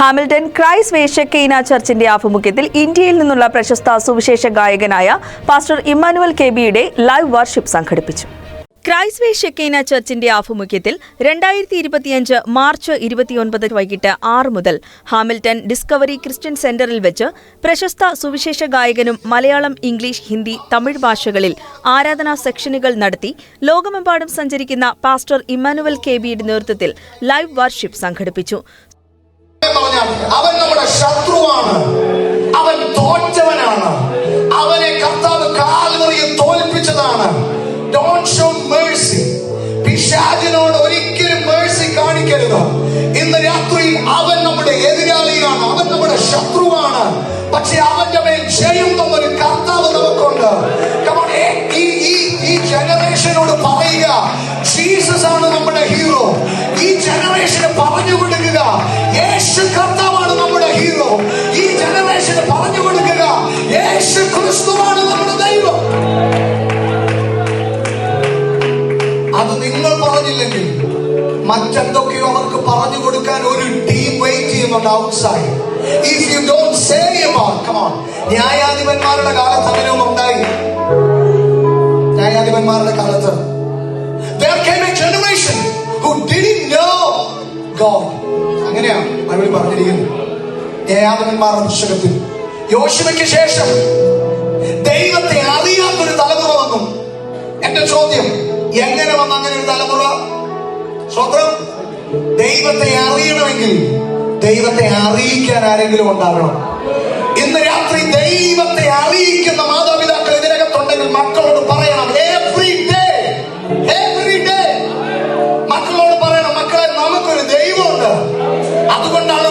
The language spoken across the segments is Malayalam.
ഹാമിൽട്ടൺ ക്രൈസ് വേഷക്കെയ്ന ചർച്ചിന്റെ ആഭിമുഖ്യത്തിൽ ഇന്ത്യയിൽ നിന്നുള്ള പ്രശസ്ത സുവിശേഷ ഗായകനായ പാസ്റ്റർ ഇമ്മാനുവൽ കെ ബിയുടെ ലൈവ് വർഷിപ്പ് സംഘടിപ്പിച്ചു. ക്രൈസ് വേ ഷെക്കൈന ചർച്ചിന്റെ ആഭിമുഖ്യത്തിൽ രണ്ടായിരത്തി ഇരുപത്തിയഞ്ച് മാർച്ച് ഇരുപത്തിയൊൻപത് വൈകിട്ട് ആറ് മുതൽ ഹാമിൽട്ടൺ ഡിസ്കവറി ക്രിസ്ത്യൻ സെന്ററിൽ വെച്ച് പ്രശസ്ത സുവിശേഷ ഗായകനും മലയാളം ഇംഗ്ലീഷ് ഹിന്ദി തമിഴ് ഭാഷകളിൽ ആരാധനാ സെക്ഷനുകൾ നടത്തി ലോകമെമ്പാടും സഞ്ചരിക്കുന്ന പാസ്റ്റർ ഇമ്മാനുവൽ കെ ബിയുടെ നേതൃത്വത്തിൽ ലൈവ് വർഷിപ്പ് സംഘടിപ്പിച്ചു. പറഞ്ഞാൽ അവൻ നമ്മുടെ ശത്രുവാണ്. അവൻ തോറ്റവനാണ്. അവനെ കർത്താവ് കാൽവറിയിൽ തോൽപ്പിച്ചതാണ്. ഡോണ്ട് ഷോ മേഴ്സി പിശാചിനോട് ഒരിക്കലും മേഴ്സി കാണിക്കരുത്. ഇന്ന് രാത്രി അവൻ നമ്മുടെ എതിരാളിയാണ്. അവൻ നമ്മുടെ ശത്രുവാണ്. മറ്റെന്തൊക്കെയോ അവർക്ക് പറഞ്ഞു കൊടുക്കാൻ ഒരു ടീം വെയിറ്റ് ചെയ്യുന്നുണ്ട് outside if you don't say come on ന്യായാധിപന്മാരുടെ കാലത്ത് അങ്ങനെ ഉണ്ടായി. ന്യായാധിപന്മാരുടെ കാലത്ത്. Generation who didn't know God. അങ്ങനെയാണ് ബൈബിൾ പറഞ്ഞിരിക്കുന്നത്. ന്യായാധിപന്മാരുടെ പുസ്തകത്തിൽ. യോശുവയ്ക്ക് ശേഷം ദൈവത്തെ അറിയാത്തൊരു തലമുറ വന്നു. എന്റെ ചോദ്യം എങ്ങനെ വന്ന അങ്ങനെ ഒരു തലമുറ? സ്വന്തം ദൈവത്തെ അറിയണമെങ്കിൽ ദൈവത്തെ അറിയിക്കാൻ ആരെങ്കിലും ഉണ്ടാകണം. ഇന്ന് രാത്രി ദൈവത്തെ അറിയിക്കുന്ന മാതാപിതാക്കൾ ഇതിനകത്തുണ്ടെങ്കിൽ മക്കളോട് പറയണം എവ്രി ഡേ ഡേ മക്കളോട് പറയണം മക്കളെ നമുക്കൊരു ദൈവമുണ്ട്. അതുകൊണ്ടാണ്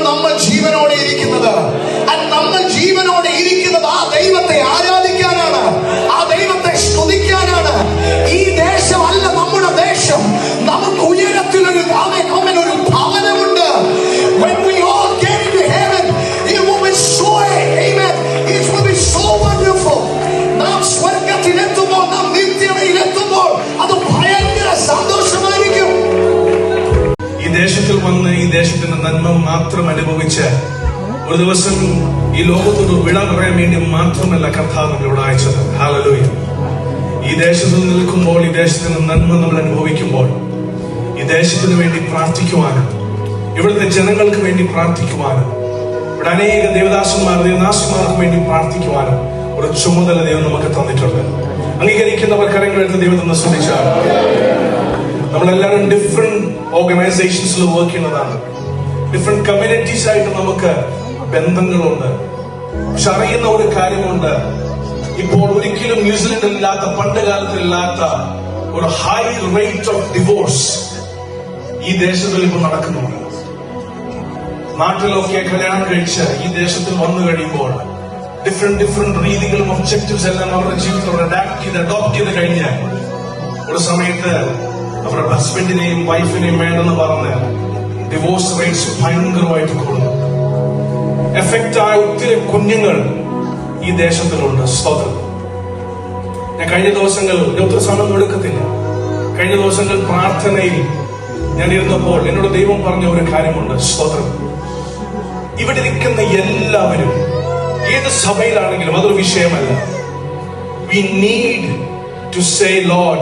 ദേശത്തിന്റെ നന്മ മാത്രം അനുഭവിച്ച് ഒരു ദിവസം ഈ ലോകത്തൊരു വിട പറയാൻ വേണ്ടി മാത്രമല്ല കർത്താവ് നമ്മളോട് അയച്ചത്. ഹാലലോയ ഈ ദേശത്ത് നിൽക്കുമ്പോൾ ഈ ദേശത്തിന്റെ നന്മ നമ്മൾ അനുഭവിക്കുമ്പോൾ ഈ ദേശത്തിന് വേണ്ടി പ്രാർത്ഥിക്കുവാനും ഇവിടുത്തെ ജനങ്ങൾക്ക് വേണ്ടി പ്രാർത്ഥിക്കുവാനും ഇവിടെ അനേക ദേവദാസന്മാർ ദേവദാസന്മാർക്ക് വേണ്ടി പ്രാർത്ഥിക്കുവാനും ഒരു ചുമതല ദൈവം നമുക്ക് തന്നിട്ടുണ്ട്. അംഗീകരിക്കുന്നവർ കരങ്ങളെടുത്ത് ദൈവം തന്നെ ശ്രദ്ധിച്ചാൽ നമ്മളെല്ലാവരും ഡിഫറെന്റ് ഓർഗനൈസേഷൻസിൽ വർക്ക് ചെയ്യുന്നതാണ്. ഡിഫറെന്റ് കമ്മ്യൂണിറ്റീസ് ആയിട്ട് നമുക്ക് ബന്ധങ്ങളുണ്ട്. പക്ഷെ അറിയുന്ന ഒരു കാര്യമുണ്ട്. ഇപ്പോൾ ഒരിക്കലും ന്യൂസിലൻഡിൽ ഇല്ലാത്ത പണ്ട് കാലത്തിൽ ഇല്ലാത്ത ഒരു ഹൈ റേറ്റ് ഓഫ് ഡിവോഴ്സ് ഈ ദേശത്തിൽ ഇപ്പോൾ നടക്കുന്നുണ്ട്. നാട്ടിലൊക്കെ കല്യാണം കഴിച്ച് ഈ ദേശത്തിൽ വന്നു കഴിയുമ്പോൾ ഡിഫറെന്റ് ഡിഫറെന്റ് രീതികളും ഒബ്ജക്റ്റീവ്സ് എല്ലാം അവരുടെ ജീവിതത്തിൽ അഡാപ്റ്റ് ചെയ്ത് അഡോപ്റ്റ് ചെയ്ത് കഴിഞ്ഞ് ഒരു സമയത്ത് അവരുടെ ഹസ്ബൻഡിനെയും വൈഫിനെയും വേണ്ടെന്ന് പറഞ്ഞ് ഡിവോഴ്സ് റേറ്റ്സ് ഭയങ്കരമായിട്ട് കൂടുന്നു. എഫക്റ്റ് ആയ ഒത്തിരി കുഞ്ഞുങ്ങൾ ഈ ദേശത്തിലുണ്ട്. സ്തോത്രം ഞാൻ കഴിഞ്ഞ ദിവസങ്ങൾ ഒത്തിരി സമയം എടുക്കത്തില്ല. കഴിഞ്ഞ ദിവസങ്ങൾ പ്രാർത്ഥനയിൽ ഞാൻ ഇരുന്നപ്പോൾ എന്നോട് ദൈവം പറഞ്ഞ ഒരു കാര്യമുണ്ട്. സ്തോത്രം ഇവിടെ ഇരിക്കുന്ന എല്ലാവരും ഏത് സഭയിലാണെങ്കിലും അതൊരു വിഷയമല്ല. We need to say Lord,